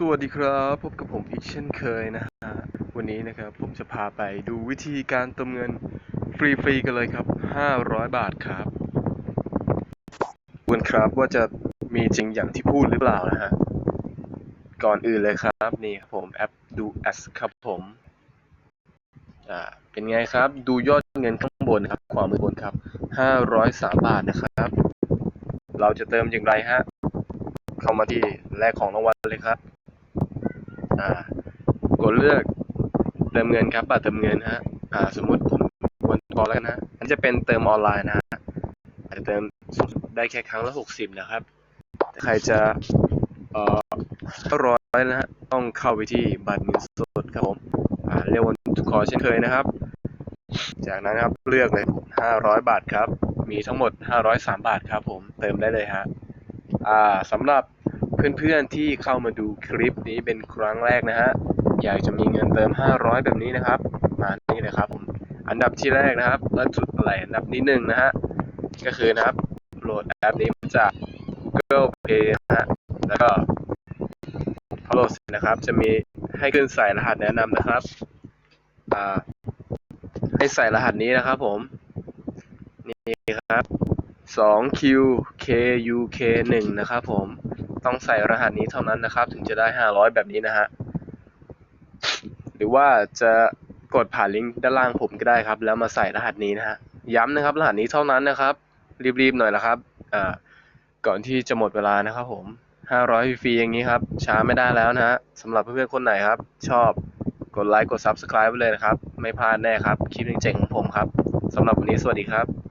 สวัสดีครับพบกับผมอีกเช่นเคยนะฮะวันนี้นะครับผมจะพาไปดูวิธีการเติมเงินฟรีๆกันเลยครับ 500 บาทครับคุณครับว่าจะมีจริงอย่างที่พูดหรือเปล่านะฮะก่อนอื่นเลยครับนี่ครับผมแอปดูแอสครับผมอ่าเป็นไงครับดูยอดเงินข้างบนครับขวามือบนครับ 503 บาทนะครับ เราจะเติมอย่างไรฮะเข้ามาที่แรกของรางวัลเลยครับ อ่ากดเลือกเติมเงินครับบัตรเติมเงินฮะอ่าสมมุติผมวันก่อนแล้วกันนะอันนจะเป็นเติมออนไลน์นะฮะอาจจะเติมได้แค่ครั้งละหกสิบนะครับใครจะเอ่อร้อยนะฮะต้องเข้าไปที่บัตรเงินสดครับผมอ่าเรียกวันขอเช่นเคยนะครับ จากนั้นครับเลือกเลย500บาทครับ มีทั้งหมด503บาทครับผมเติมได้เลยฮะอ่าสำหรับ เพื่อนๆที่เข้ามาดูคลิปนี้เป็นครั้งแรกนะฮะ อยากจะมีเงินเติม 500 แบบนี้นะครับ มานี่เลยครับผม อันดับที่แรกนะครับและจุดอะไรอันดับนี้หนึ่งนะฮะ ก็คือนะครับ โหลดแอปนี้มาจาก Google Play นะฮะ แล้วก็พอโหลดเสร็จนะครับ จะมีให้ขึ้นใส่รหัสแนะนำนะครับ อ่า ให้ใส่รหัสนี้นะครับผม นี่ครับ 2 Q K U K 1 นะครับผม ต้องใส่รหัสนี้เท่านั้นนะครับ ถึงจะได้ 500 แบบนี้นะฮะ หรือว่าจะกดผ่านลิงก์ด้านล่างผมก็ได้ครับ แล้วมาใส่รหัสนี้นะฮะ ย้ำนะครับ รหัสนี้เท่านั้นนะครับ รีบๆหน่อยนะครับอ่าก่อนที่จะหมดเวลานะครับผม500ฟรีอย่างนี้ครับ ช้าไม่ได้แล้วนะฮะสำหรับเพื่อนๆคนไหนครับ ชอบกดไลค์กด Subscribe ไว้เลยนะครับ ไม่พลาดแน่ครับ คลิปเจ๋งๆของผมครับสำหรับวันนี้สวัสดีครับ